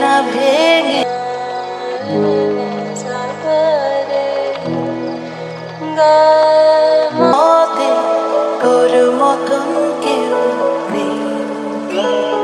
না ভেঙে মতে তোর মতন কেউ নেই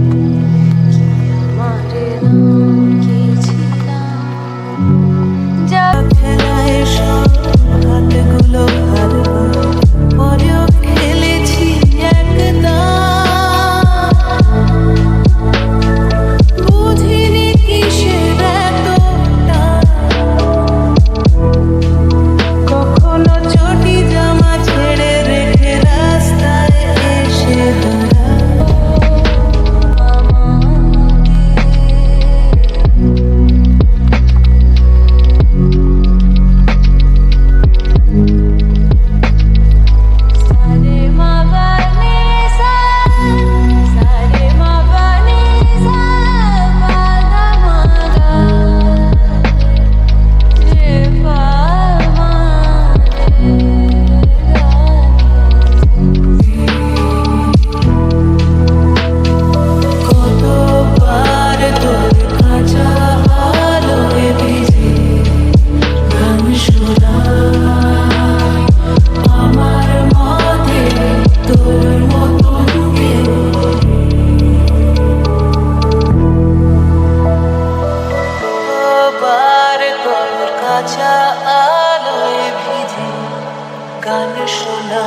কাঁচা আলোয় ভিজে গান শোনা।